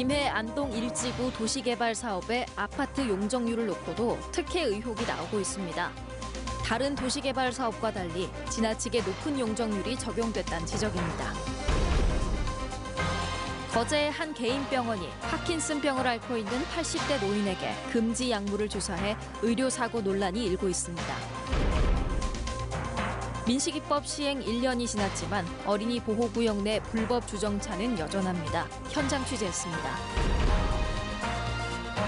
김해 안동 일지구 도시개발 사업의 아파트 용적률을 놓고도 특혜 의혹이 나오고 있습니다. 다른 도시개발 사업과 달리 지나치게 높은 용적률이 적용됐다는 지적입니다. 거제의 한 개인 병원이 파킨슨병을 앓고 있는 80대 노인에게 금지 약물을 주사해 의료 사고 논란이 일고 있습니다. 민식이법 시행 1년이 지났지만 어린이 보호구역 내 불법 주정차는 여전합니다. 현장 취재했습니다.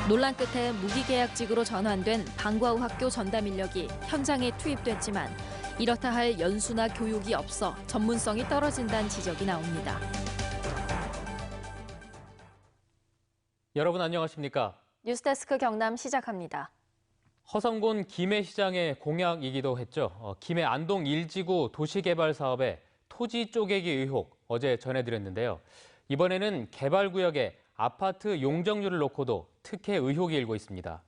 논란 끝에 무기계약직으로 전환된 방과후 학교 전담 인력이 현장에 투입됐지만 이렇다 할 연수나 교육이 없어 전문성이 떨어진다는 지적이 나옵니다. 여러분 안녕하십니까? 뉴스데스크 경남 시작합니다. 허성곤 김해시장의 공약이기도 했죠. 어, 김해 안동 일지구 도시개발 사업의 토지 쪼개기 의혹 어제 전해드렸는데요. 이번에는 개발구역에 아파트 용적률을 놓고도 특혜 의혹이 일고 있습니다.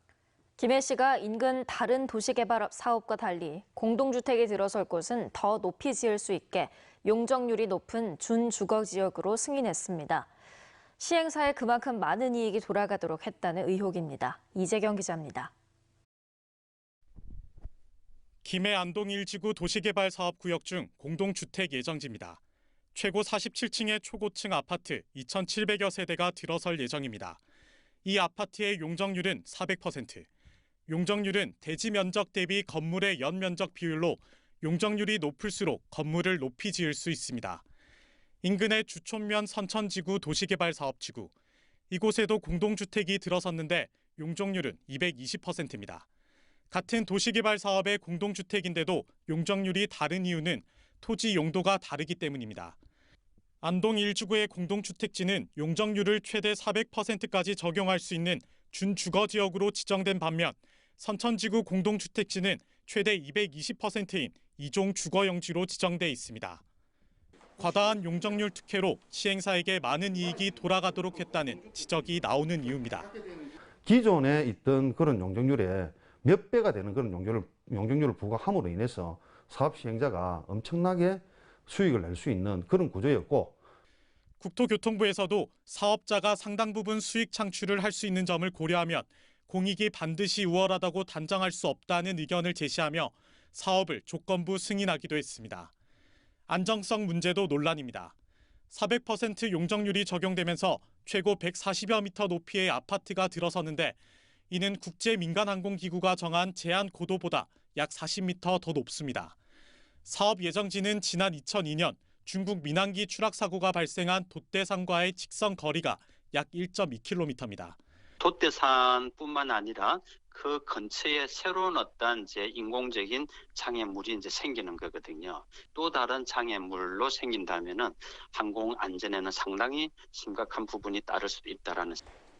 김해 씨가 인근 다른 도시개발 사업과 달리 공동주택이 들어설 곳은 더 높이 지을 수 있게 용적률이 높은 준주거 지역으로 승인했습니다. 시행사에 그만큼 많은 이익이 돌아가도록 했다는 의혹입니다. 이재경 기자입니다. 김해 안동 일지구 도시개발 사업 구역 중 공동주택 예정지입니다. 최고 47층의 초고층 아파트 2,700여 세대가 들어설 예정입니다. 이 아파트의 용적률은 400%. 용적률은 대지 면적 대비 건물의 연면적 비율로 용적률이 높을수록 건물을 높이 지을 수 있습니다. 인근의 주촌면 선천지구 도시개발 사업지구. 이곳에도 공동주택이 들어섰는데 용적률은 220%입니다. 같은 도시개발 사업의 공동주택인데도 용적률이 다른 이유는 토지 용도가 다르기 때문입니다. 안동 일주구의 공동주택지는 용적률을 최대 400%까지 적용할 수 있는 준주거 지역으로 지정된 반면 선천지구 공동주택지는 최대 220%인 이종 주거용지로 지정돼 있습니다. 과다한 용적률 특혜로 시행사에게 많은 이익이 돌아가도록 했다는 지적이 나오는 이유입니다. 기존에 있던 그런 용적률에 몇 배가 되는 그런 용적률을, 용적률을 부과함으로 인해서 사업 시행자가 엄청나게 수익을 낼 수 있는 그런 구조였고 국토교통부에서도 사업자가 상당 부분 수익 창출을 할 수 있는 점을 고려하면 공익이 반드시 우월하다고 단정할 수 없다는 의견을 제시하며 사업을 조건부 승인하기도 했습니다. 안정성 문제도 논란입니다. 400% 용적률이 적용되면서 최고 140여 미터 높이의 아파트가 들어서는데 이는 국제 민간 항공기구가 정한 제한 고도보다 약 40m 더 높습니다. 사업 예정지는 지난 2002년 중국 민항기 추락 사고가 발생한 돛대산과의 직선 거리가 약 1.2km입니다. 돛대산뿐만 아니라 그 근처에 새로운 어떤 이제 인공적인 장애물이 이제 생기는 거거든요. 또 다른 장애물로 생긴다면은 항공 안전에는 상당히 심각한 부분이 따를 수도 있다라는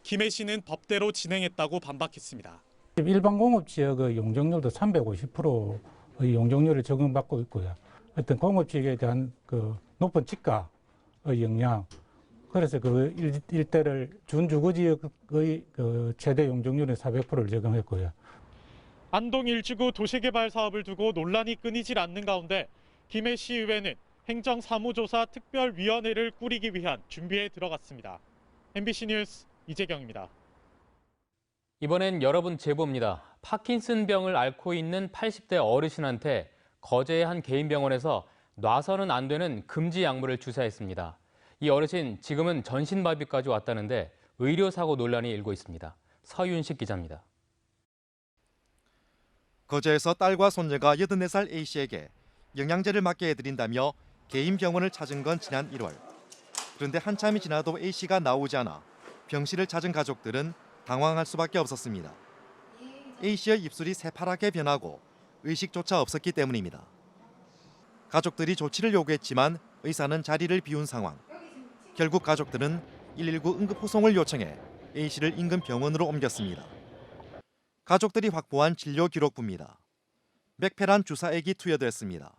김해 씨는 법대로 진행했다고 반박했습니다. 일반 공업 지역의 용적률도 350%의 용적률을 적용받고 있고요. 어떤 공업 지역에 대한 그 높은 지가의 영향, 그래서 그 일- 일대를 준주거 지역의 그 최대 용적률은 400%를 적용했고요. 안동 일지구 도시개발 사업을 두고 논란이 끊이질 않는 가운데 김해 시의회는 행정사무조사 특별위원회를 꾸리기 위한 준비에 들어갔습니다. MBC 뉴스 이재경입니다. 이번엔 여러분 제보입니다. 파킨슨병을 앓고 있는 80대 어르신한테 거제의 한 개인 병원에서 놔서는 안 되는 금지 약물을 주사했습니다. 이 어르신 지금은 전신마비까지 왔다는데 의료사고 논란이 일고 있습니다. 서윤식 기자입니다. 거제에서 딸과 손녀가 84살 A씨에게 영양제를 맞게 해드린다며 개인 병원을 찾은 건 지난 1월. 그런데 한참이 지나도 A씨가 나오지 않아 병실을 찾은 가족들은 당황할 수밖에 없었습니다. A씨의 입술이 새파랗게 변하고 의식조차 없었기 때문입니다. 가족들이 조치를 요구했지만 의사는 자리를 비운 상황. 결국 가족들은 119 응급 후송을 요청해 A씨를 인근 병원으로 옮겼습니다. 가족들이 확보한 진료 기록부입니다. 맥페란 주사액이 투여됐습니다.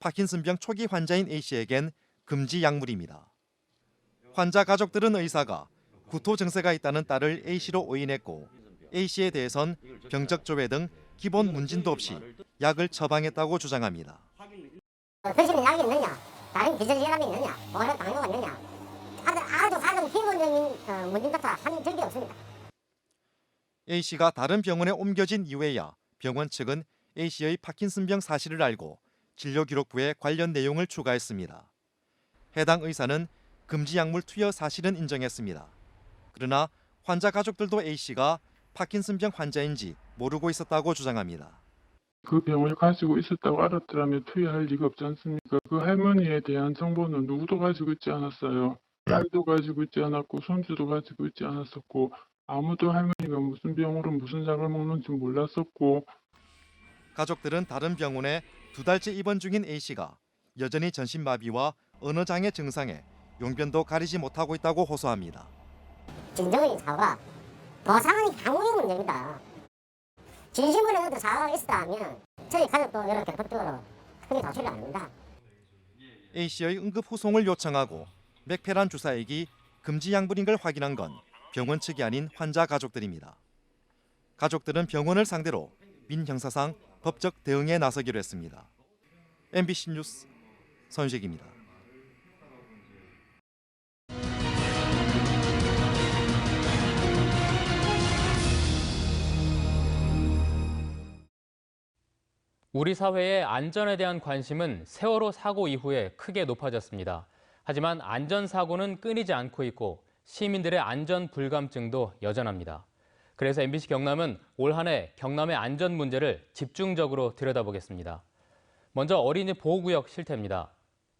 파킨슨병 초기 환자인 A씨에겐 금지 약물입니다. 환자 가족들은 의사가 구토 증세가 있다는 딸을 A씨로 오인했고 A씨에 대해선 병적 조회 등 기본 문진도 없이 약을 처방했다고 주장합니다. 드시는 약이 있느냐? 다른 기저질환이 있느냐? 뭐하는 당뇨가 있느냐? 아주, 아주 가장 문제 같아 한 적이 없습니다. A 씨가 다른 병원에 옮겨진 이후에야 병원 측은 A 씨의 파킨슨병 사실을 알고 진료 기록부에 관련 내용을 추가했습니다. 해당 의사는 금지 약물 투여 사실은 인정했습니다. 그러나 환자 가족들도 A 씨가 파킨슨병 환자인지 모르고 있었다고 주장합니다. 그 병을 가지고 있었다고 알았더라면 투여할 리가 없지 않습니까? 그 할머니에 대한 정보는 누구도 가지고 있지 않았어요. 딸도 가지고 있지 않았고 손주도 가지고 있지 않았었고 아무도 할머니가 무슨 병으로 무슨 약을 먹는지 몰랐었고 가족들은 다른 병원에 두 달째 입원 중인 A 씨가 여전히 전신마비와 언어 장애 증상에 용변도 가리지 못하고 있다고 호소합니다. 진정의 사과, 보상은 향후의 문제입니다. 진심으로 어떤 사과가 있었다 하면 저희 가족도 이렇게 법적으로 크게 다치를 않는다. A 씨의 응급 후송을 요청하고 맥페란 주사액이 금지 약물인 걸 확인한 건 병원 측이 아닌 환자 가족들입니다. 가족들은 병원을 상대로 민 형사상 법적 대응에 나서기로 했습니다. MBC 뉴스 선식입니다. 우리 사회의 안전에 대한 관심은 세월호 사고 이후에 크게 높아졌습니다. 하지만 안전사고는 끊이지 않고 있고 시민들의 안전 불감증도 여전합니다. 그래서 MBC 경남은 올 한 해 경남의 안전 문제를 집중적으로 들여다보겠습니다. 먼저 어린이 보호구역 실태입니다.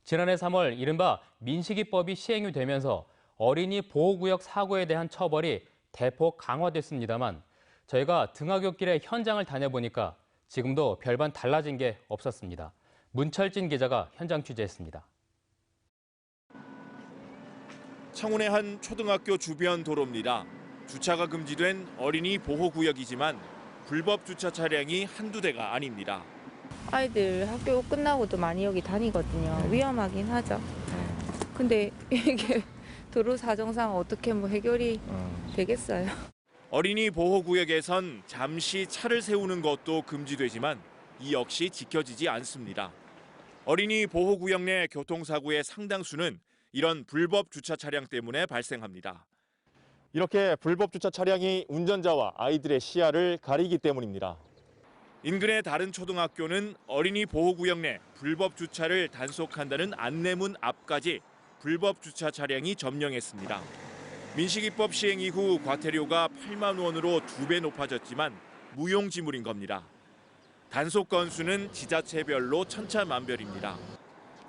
지난해 3월 이른바 민식이법이 시행이 되면서 어린이 보호구역 사고에 대한 처벌이 대폭 강화됐습니다만 저희가 등하굣길의 현장을 다녀보니까 지금도 별반 달라진 게 없었습니다. 문철진 기자가 현장 취재했습니다. 창원의 한 초등학교 주변 도로입니다. 주차가 금지된 어린이 보호구역이지만 불법 주차 차량이 한두 대가 아닙니다. 아이들 학교 끝나고도 많이 여기 다니거든요. 위험하긴 하죠. 근데 이게 도로 사정상 어떻게 뭐 해결이 되겠어요? 어린이 보호구역에선 잠시 차를 세우는 것도 금지되지만 이 역시 지켜지지 않습니다. 어린이 보호구역 내 교통사고의 상당수는 이런 불법 주차 차량 때문에 발생합니다. 이렇게 불법 주차 차량이 운전자와 아이들의 시야를 가리기 때문입니다. 인근의 다른 초등학교는 어린이 보호구역 내 불법 주차를 단속한다는 안내문 앞까지 불법 주차 차량이 점령했습니다. 민식이법 시행 이후 과태료가 8만 원으로 두 배 높아졌지만 무용지물인 겁니다. 단속 건수는 지자체별로 천차만별입니다.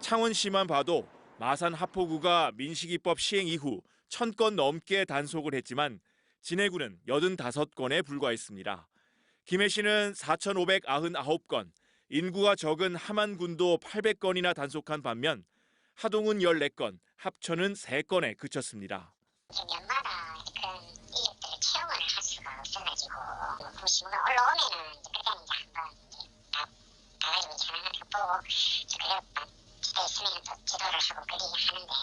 창원시만 봐도 마산 하포구가 민식이법 시행 이후 1000건 넘게 단속을 했지만 진해구는 85건에 불과했습니다. 김해시는 4,599건, 인구가 적은 함안군도 800건이나 단속한 반면 하동은 14건, 합천은 3건에 그쳤습니다. 연마다 그런 일들을 체험을 할 수가 없어가지고 공시문가 올라오면은 이제 그때는 이제 한번 이제 가, 가가지고 전화를 보고 그래 집에 있으면 또 지도를 하고 그리 하는데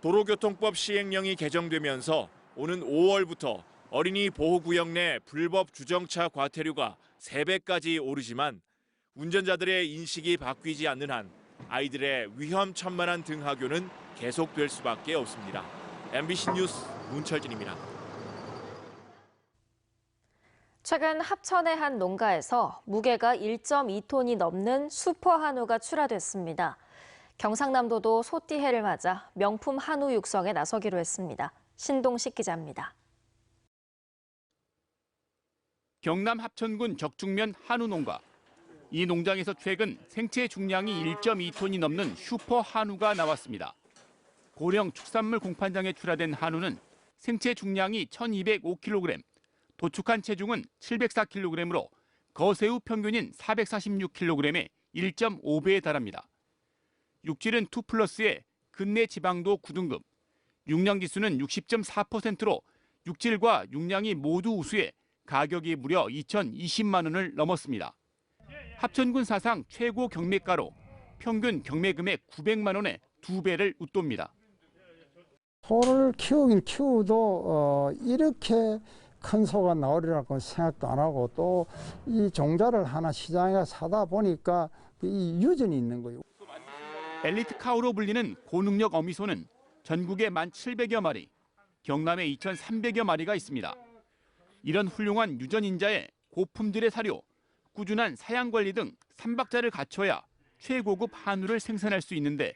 도로교통법 시행령이 개정되면서 오는 5월부터 어린이 보호구역 내 불법 주정차 과태료가 3배까지 오르지만 운전자들의 인식이 바뀌지 않는 한 아이들의 위험천만한 등하교는 계속될 수밖에 없습니다. MBC 뉴스 문철진입니다. 최근 합천의 한 농가에서 무게가 1.2톤이 넘는 슈퍼 한우가 출하됐습니다. 경상남도도 소띠해를 맞아 명품 한우 육성에 나서기로 했습니다. 신동식 기자입니다. 경남 합천군 적중면 한우 농가. 이 농장에서 최근 생체 중량이 1.2톤이 넘는 슈퍼 한우가 나왔습니다. 고령 축산물 공판장에 출하된 한우는 생체 중량이 1,205kg, 도축한 체중은 704kg으로 거새우 평균인 446kg의 1.5배에 달합니다. 육질은 2 플러스에 근내 지방도 9등급, 육량 지수는 60.4%로 육질과 육량이 모두 우수해 가격이 무려 2,020만 원을 넘었습니다. 합천군 사상 최고 경매가로 평균 경매 금액 900만 원에 두 배를 웃돕니다. 소를 키우긴 키워도 어, 이렇게 큰 소가 나오리라고 생각도 안 하고 또 이 종자를 하나 시장에 사다 보니까 이 유전이 있는 거예요. 엘리트 카우로 불리는 고능력 어미소는 전국에 1,700여 마리, 경남에 2,300여 마리가 있습니다. 이런 훌륭한 유전 인자의 고품질의 사료, 꾸준한 사양 관리 등 삼박자를 갖춰야 최고급 한우를 생산할 수 있는데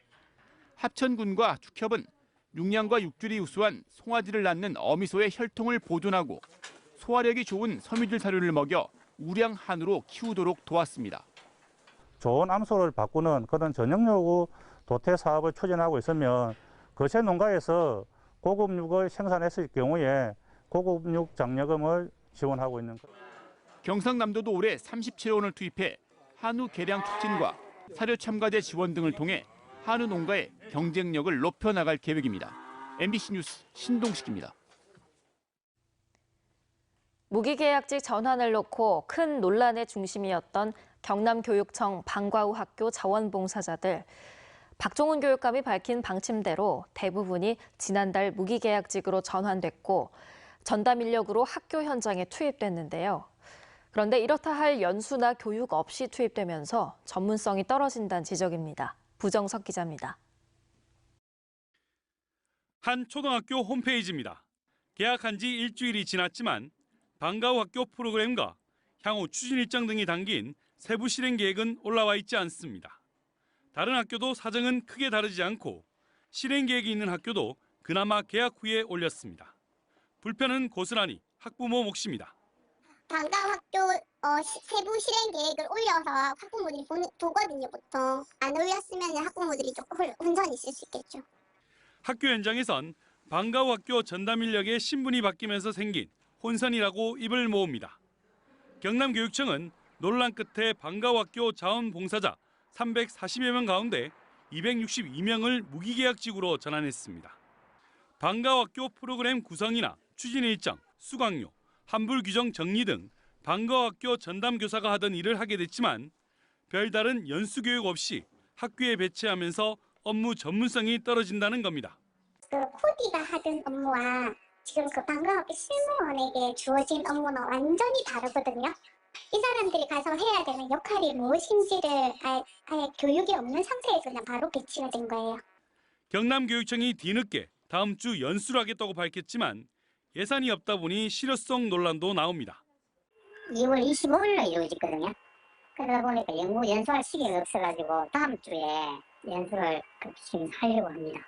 합천군과 축협은 육량과 육질이 우수한 송아지를 낳는 어미소의 혈통을 보존하고 소화력이 좋은 섬유질 사료를 먹여 우량 한우로 키우도록 도왔습니다. 좋은 암소를 바꾸는 그런 전형력 도태 사업을 추진하고 있으면 거세 농가에서 고급육을 생산했을 경우에 고급육 장려금을 지원하고 있는 것. 경상남도도 올해 37억 원을 투입해 한우 개량 촉진과 사료 첨가제 지원 등을 통해 한우 농가의 경쟁력을 높여 나갈 계획입니다. MBC 뉴스 신동식입니다. 무기계약직 전환을 놓고 큰 논란의 중심이었던 경남교육청 방과후 학교 자원봉사자들. 박종훈 교육감이 밝힌 방침대로 대부분이 지난달 무기계약직으로 전환됐고 전담 인력으로 학교 현장에 투입됐는데요. 그런데 이렇다 할 연수나 교육 없이 투입되면서 전문성이 떨어진다는 지적입니다. 부정석 기자입니다. 한 초등학교 홈페이지입니다. 계약한 지 일주일이 지났지만 방과후 학교 프로그램과 향후 추진 일정 등이 담긴 세부 실행 계획은 올라와 있지 않습니다. 다른 학교도 사정은 크게 다르지 않고 실행 계획이 있는 학교도 그나마 계약 후에 올렸습니다. 불편은 고스란히 학부모 몫입니다. 방과 학교 어, 시- 세부 실행 계획을 올려서 학부모들이 보는, 보거든요 보통 안 올렸으면 학부모들이 조금 혼- 혼선이 있을 수 있겠죠. 학교 현장에선 방과 후 학교 전담 인력의 신분이 바뀌면서 생긴 혼선이라고 입을 모읍니다. 경남교육청은 논란 끝에 방과 후 학교 자원봉사자 340여 명 가운데 262명을 무기계약직으로 전환했습니다. 방과 후 학교 프로그램 구성이나 추진 일정, 수강료, 환불 규정 정리 등 방과후 학교 전담 교사가 하던 일을 하게 됐지만 별다른 연수 교육 없이 학교에 배치하면서 업무 전문성이 떨어진다는 겁니다. 그 코디가 하던 업무와 지금 그 방과학교 실무원에게 주어진 업무는 완전히 다르거든요. 이 사람들이 가서 해야 되는 역할이 무엇인지를 아예, 아예 교육이 없는 상태에서 그냥 바로 배치가 된 거예요. 경남교육청이 뒤늦게 다음 주 연수를 하겠다고 밝혔지만 예산이 없다 보니 실효성 논란도 나옵니다. 2월 25일로 이루어졌거든요. 그러다 보니까 연구 연수할 시기가 없어가지고 다음 주에 연수를 급히 하려고 합니다.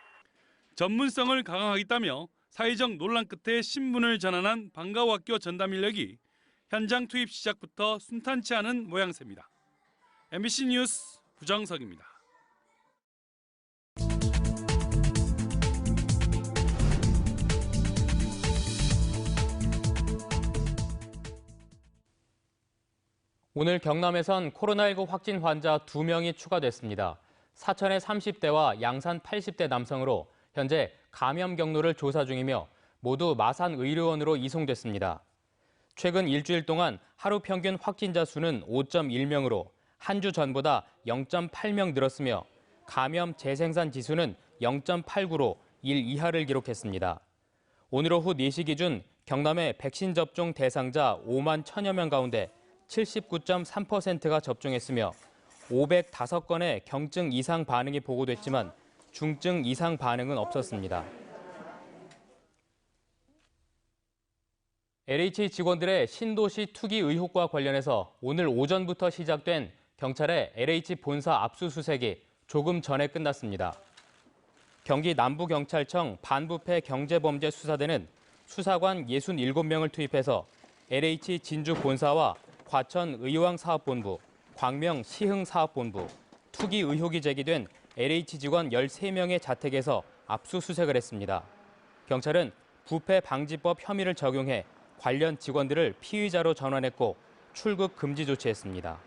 전문성을 강화하겠다며 사회적 논란 끝에 신분을 전환한 방과후 학교 전담 인력이 현장 투입 시작부터 순탄치 않은 모양새입니다. MBC 뉴스 부정석입니다. 오늘 경남에선 코로나19 확진 환자 2명이 추가됐습니다. 사천의 30대와 양산 80대 남성으로 현재 감염 경로를 조사 중이며 모두 마산 의료원으로 이송됐습니다. 최근 일주일 동안 하루 평균 확진자 수는 5.1명으로 한 주 전보다 0.8명 늘었으며 감염 재생산 지수는 0.89로 1 이하를 기록했습니다. 오늘 오후 4시 기준 경남의 백신 접종 대상자 5만 천여 명 가운데 79.3%가 접종했으며 505건의 경증 이상 반응이 보고됐지만 중증 이상 반응은 없었습니다. LH 직원들의 신도시 투기 의혹과 관련해서 오늘 오전부터 시작된 경찰의 LH 본사 압수수색이 조금 전에 끝났습니다. 경기 남부경찰청 반부패 경제범죄수사대는 수사관 67명을 투입해서 LH 진주 본사와 과천 의왕사업본부, 광명 시흥사업본부, 투기 의혹이 제기된 LH 직원 13명의 자택에서 압수수색을 했습니다. 경찰은 부패 방지법 혐의를 적용해 관련 직원들을 피의자로 전환했고 출국 금지 조치했습니다.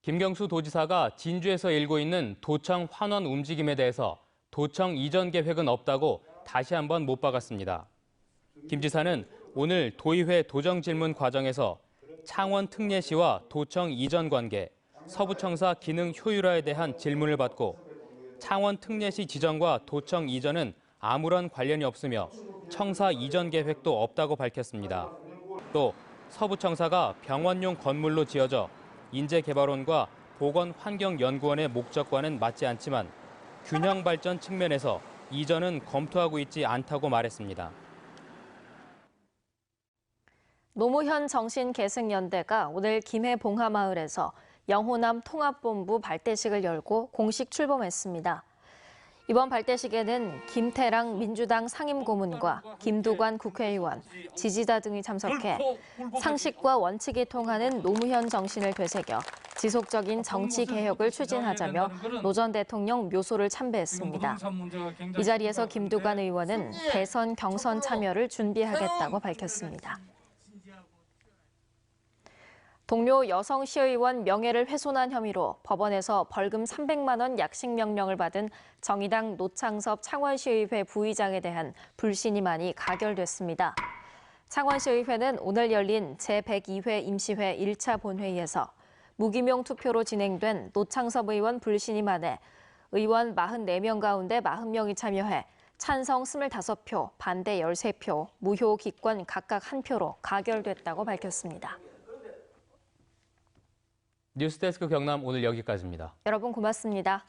김경수 도지사가 진주에서 일고 있는 도청 환원 움직임에 대해서 도청 이전 계획은 없다고 다시 한번 못 박았습니다. 김 지사는 오늘 도의회 도정 질문 과정에서 창원 특례시와 도청 이전 관계, 서부청사 기능 효율화에 대한 질문을 받고 창원 특례시 지정과 도청 이전은 아무런 관련이 없으며 청사 이전 계획도 없다고 밝혔습니다. 또 서부청사가 병원용 건물로 지어져 인재개발원과 보건환경연구원의 목적과는 맞지 않지만 균형 발전 측면에서 이전은 검토하고 있지 않다고 말했습니다. 노무현 정신계승연대가 오늘 김해 봉하마을에서 영호남 통합본부 발대식을 열고 공식 출범했습니다. 이번 발대식에는 김태랑 민주당 상임고문과 김두관 국회의원, 지지자 등이 참석해 상식과 원칙이 통하는 노무현 정신을 되새겨 지속적인 정치 개혁을 추진하자며 노 전 대통령 묘소를 참배했습니다. 이 자리에서 김두관 의원은 대선 경선 참여를 준비하겠다고 밝혔습니다. 동료 여성 시의원 명예를 훼손한 혐의로 법원에서 벌금 300만 원 약식 명령을 받은 정의당 노창섭 창원시의회 부의장에 대한 불신임안이 가결됐습니다. 창원시의회는 오늘 열린 제102회 임시회 1차 본회의에서 무기명 투표로 진행된 노창섭 의원 불신임안에 의원 44명 가운데 40명이 참여해 찬성 25표, 반대 13표, 무효 기권 각각 1표로 가결됐다고 밝혔습니다. 뉴스데스크 경남 오늘 여기까지입니다. 여러분 고맙습니다.